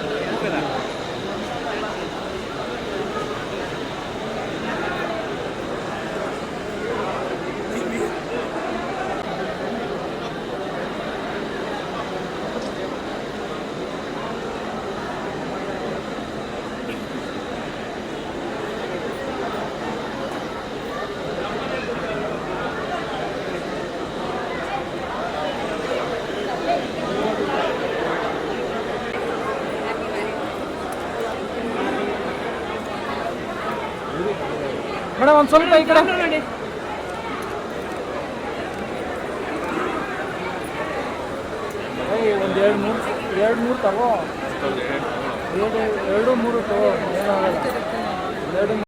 Gracias. Madam ಒಂದು ಸ್ವಲ್ಪ ಈ ಕಡೆ. ಒಂದು ಎರಡು ಮೂರು ಎರಡು ಮೂರು ತಗೋ. ಎರಡು ಎರಡು ಮೂರು ತಗೋ. ಏನಾಗಲ್ಲ. ಎರಡು